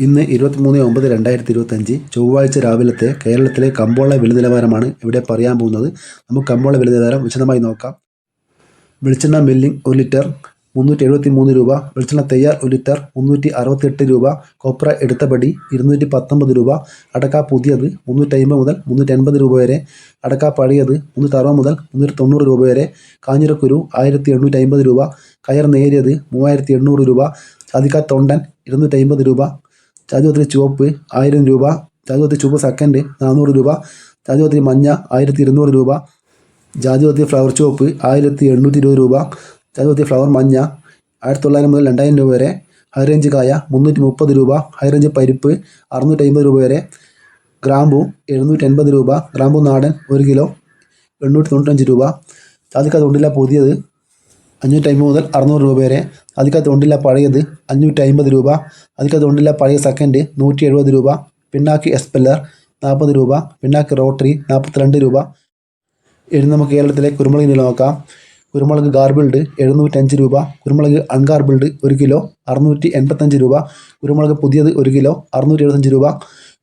ഇന്ന് ഇരുപത്തിമൂന്ന് ഒമ്പത് രണ്ടായിരത്തി ഇരുപത്തഞ്ച് ചൊവ്വാഴ്ച രാവിലത്തെ കേരളത്തിലെ കമ്പോള വില നിലവാരമാണ് ഇവിടെ പറയാൻ പോകുന്നത്. നമുക്ക് കമ്പോള വില നിലവാരം വിശദമായി നോക്കാം. വെളിച്ചെണ്ണ മില്ലിംഗ് ഒരു ലിറ്റർ മുന്നൂറ്റി എഴുപത്തി മൂന്ന് രൂപ. വെളിച്ചെണ്ണ തയ്യാർ ഒരു ലിറ്റർ മുന്നൂറ്റി അറുപത്തെട്ട് രൂപ. കൊപ്ര എടുത്തപടി ഇരുന്നൂറ്റി പത്തൊമ്പത് രൂപ. അടക്ക പുതിയത് മുന്നൂറ്റി അമ്പത് മുതൽ മുന്നൂറ്റി അൻപത് രൂപ വരെ. അടക്ക പഴയത് മുന്നൂറ്റി അറുപത് മുതൽ മുന്നൂറ്റി തൊണ്ണൂറ് രൂപ വരെ. കാഞ്ഞിരക്കുരു ആയിരത്തി എണ്ണൂറ്റി അമ്പത് രൂപ. കയർ നേരിയത് മൂവായിരത്തി എണ്ണൂറ് രൂപ. ചതിക്ക തൊണ്ടൻ ഇരുന്നൂറ്റി അമ്പത് രൂപ. ചാതുപത്രി ചുവപ്പ് ആയിരം രൂപ ചാതുപത്രി ചുവപ്പ് സെക്കൻഡ് നാനൂറ് രൂപ ചാതുപത്രി മഞ്ഞ ആയിരത്തി ഇരുന്നൂറ് രൂപ ജാതിപത്രി ഫ്ലവർ ചുവപ്പ് ആയിരത്തി എണ്ണൂറ്റി ഇരുപത് രൂപ ജാതിപത്രി ഫ്ലവർ മഞ്ഞ ആയിരത്തി തൊള്ളായിരം മുതൽ രണ്ടായിരം രൂപ വരെ ഹൈ റേഞ്ച് കായ മുന്നൂറ്റി മുപ്പത് രൂപ ഹൈ റേഞ്ച് പരിപ്പ് അറുന്നൂറ്റി അമ്പത് രൂപ വരെ ഗ്രാമ്പു എഴുന്നൂറ്റി എൺപത് രൂപ ഗ്രാമ്പു നാടൻ ഒരു കിലോ എണ്ണൂറ്റി തൊണ്ണൂറ്റഞ്ച് രൂപ. ജാതിക്ക തൊണ്ടില്ല പുതിയത് അഞ്ഞൂറ്റി അമ്പത് മുതൽ അറുന്നൂറ് രൂപ വരെ. അതിക്കകത്ത് ഉണ്ടില്ല പഴയത് അഞ്ഞൂറ്റി അമ്പത് രൂപ. അതിക്കകത്ത് ഉണ്ടില്ല പഴയ സെക്കൻഡ് നൂറ്റി എഴുപത് രൂപ. പിണ്ണാക്ക് എസ്പെല്ലർ നാൽപ്പത് രൂപ. പിണ്ണാക്ക് റോട്ടറി നാൽപ്പത്തിരണ്ട് രൂപ. ഇനി നമുക്ക് കേരളത്തിലെ കുരുമുളക് നില നോക്കാം. കുരുമുളക് ഗാർബിൾഡ് എഴുന്നൂറ്റഞ്ച് രൂപ. കുരുമുളക് അൺഗാർബിൾഡ് ഒരു കിലോ അറുന്നൂറ്റി എൺപത്തഞ്ച് രൂപ. കുരുമുളക് പുതിയത് ഒരു കിലോ അറുന്നൂറ്റി എഴുപത്തഞ്ച് രൂപ.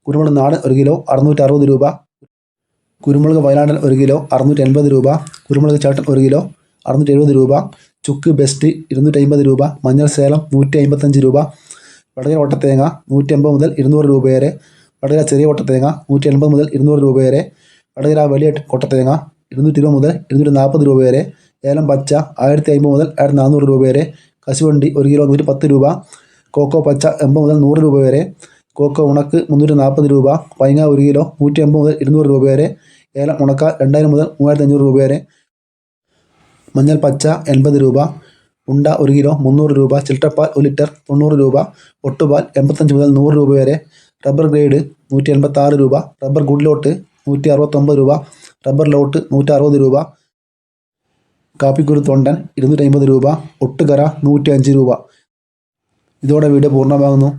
കുരുമുളക് നാടൻ ഒരു കിലോ അറുന്നൂറ്റി അറുപത് രൂപ. കുരുമുളക് വയനാടൻ ഒരു കിലോ അറുന്നൂറ്റി എൺപത് രൂപ. കുരുമുളക് ചേട്ടൻ ഒരു കിലോ അറുന്നൂറ്റി എഴുപത് രൂപ. ചുക്ക് ബെസ്റ്റ് ഇരുന്നൂറ്റി അമ്പത് രൂപ മഞ്ഞൾ സേലം നൂറ്റി അമ്പത്തഞ്ച് രൂപ വടകര ഓട്ടത്തേങ്ങ നൂറ്റി അമ്പത് മുതൽ ഇരുന്നൂറ് രൂപ വരെ വടകര ചെറിയ ഓട്ടത്തേങ്ങ നൂറ്റി എൺപത് മുതൽ ഇരുന്നൂറ് രൂപ വരെ വടകര വലിയ ഓട്ടത്തേങ്ങ ഇരുന്നൂറ്റി ഇരുപത് മുതൽ ഇരുന്നൂറ്റി നാൽപ്പത് രൂപ വരെ ഏലം പച്ച ആയിരത്തി അമ്പത് മുതൽ ആയിരത്തി നാനൂറ് രൂപ വരെ കശുവണ്ടി ഒരു കിലോ നൂറ്റി പത്ത് രൂപ കോക്കോ പച്ച എൺപത് മുതൽ നൂറ് രൂപ വരെ കോക്കോ ഉണക്ക് മുന്നൂറ്റി നാൽപ്പത് രൂപ പൈങ്ങ ഒരു കിലോ നൂറ്റി അമ്പത് മുതൽ ഇരുന്നൂറ് രൂപ വരെ ഏലം ഉണക്ക രണ്ടായിരം മുതൽ മൂവായിരത്തി അഞ്ഞൂറ് രൂപ വരെ മഞ്ഞൾ പച്ച എൺപത് രൂപ ഉണ്ട ഒരു കിലോ മുന്നൂറ് രൂപ ചിൽട്ടപ്പാൽ ഒരു ലിറ്റർ തൊണ്ണൂറ് രൂപ ഒട്ടുപാൽ എൺപത്തഞ്ച് മുതൽ നൂറ് രൂപ വരെ റബ്ബർ ഗ്രേഡ് നൂറ്റി എൺപത്തി ആറ് രൂപ റബ്ബർ ഗുഡ് ലോട്ട് നൂറ്റി അറുപത്തൊമ്പത് രൂപ റബ്ബർ ലോട്ട് നൂറ്റി അറുപത് രൂപ കാപ്പിക്കുരു തൊണ്ടൻ ഇരുന്നൂറ്റി അമ്പത് രൂപ ഒട്ടുകര നൂറ്റി അഞ്ച് രൂപ. ഇതോടെ വീഡിയോ പൂർണമാകുന്നു.